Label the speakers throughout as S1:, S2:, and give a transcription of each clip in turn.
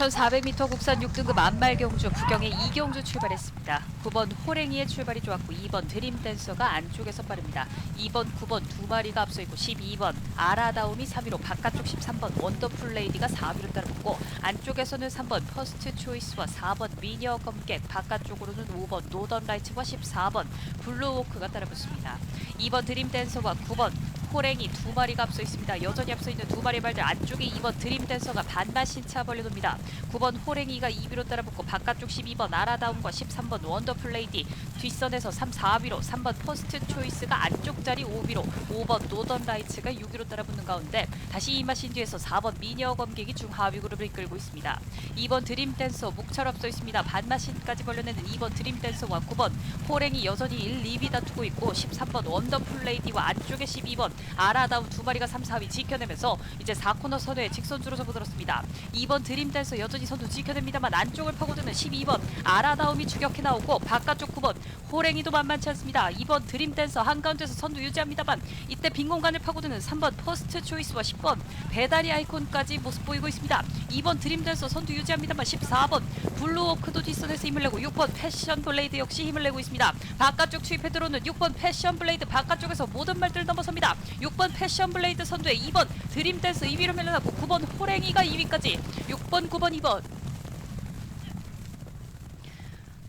S1: 1400m 국산 6등급 안말경주 부경의 이경주 출발했습니다. 9번 호랭이의 출발이 좋았고 2번 드림댄서가 안쪽에서 빠릅니다. 2번, 9번 두 마리가 앞서 있고 12번 아라다움이 3위로 바깥쪽 13번 원더풀 레이디가 4위로 따라붙고 안쪽에서는 3번 퍼스트 초이스와 4번 미녀 검객 바깥쪽으로는 5번 노던 라이츠와 14번 블루워크가 따라붙습니다. 2번 드림댄서와 9번 호랭이 두 마리가 앞서 있습니다. 여전히 앞서 있는 두 마리 말들 안쪽에 2번 드림댄서가 반만 신차 벌려놓습니다. 9번 호랭이가 2위로 따라붙고 바깥쪽 12번 아라다움과 13번 원더플레이디 뒷선에서 3, 4위로 3번 퍼스트 초이스가 안쪽 자리 5위로 5번 노던 라이츠가 6위로 따라붙는 가운데 다시 이마신 뒤에서 4번 미녀 검객이 중하위 그룹을 이끌고 있습니다. 2번 드림댄서 묵찰 앞서 있습니다. 반마신까지 벌려내는 2번 드림댄서와 9번 호랭이 여전히 1, 2위 다투고 있고 13번 원더풀레이디와 안쪽에 12번 아라다움 두 마리가 3, 4위 지켜내면서 이제 4코너 선에 직선주로 접어들었습니다. 2번 드림댄서 여전히 선두 지켜냅니다만 안쪽을 파고드는 12번 아라다움이 추격해 나오고 바깥쪽 9번 호랭이도 만만치 않습니다. 2번 드림댄서 한가운데서 선두 유지합니다만 이때 빈 공간을 파고드는 3번 퍼스트 초이스와 10번 배다리 아이콘까지 모습 보이고 있습니다. 2번 드림댄서 선두 유지합니다만 14번 블루워크도 뒷선에서 힘을 내고 6번 패션 블레이드 역시 힘을 내고 있습니다. 바깥쪽 추입해 들어오는 6번 패션 블레이드 바깥쪽에서 모든 말들 넘어섭니다. 6번 패션 블레이드 선두에 2번 드림댄스 2위로 밀려나고 9번 호랭이가 2위까지 6번 9번 2번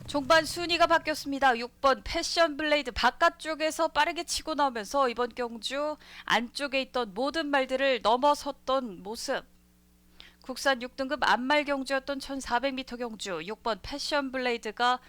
S1: 종반 순위가 바뀌었습니다. 6번 패션 블레이드 바깥쪽에서 빠르게 치고 나오면서 이번 경주 안쪽에 있던 모든 말들을 넘어섰던 모습. 국산 6등급 안말 경주였던 1400m 경주 6번 패션 블레이드가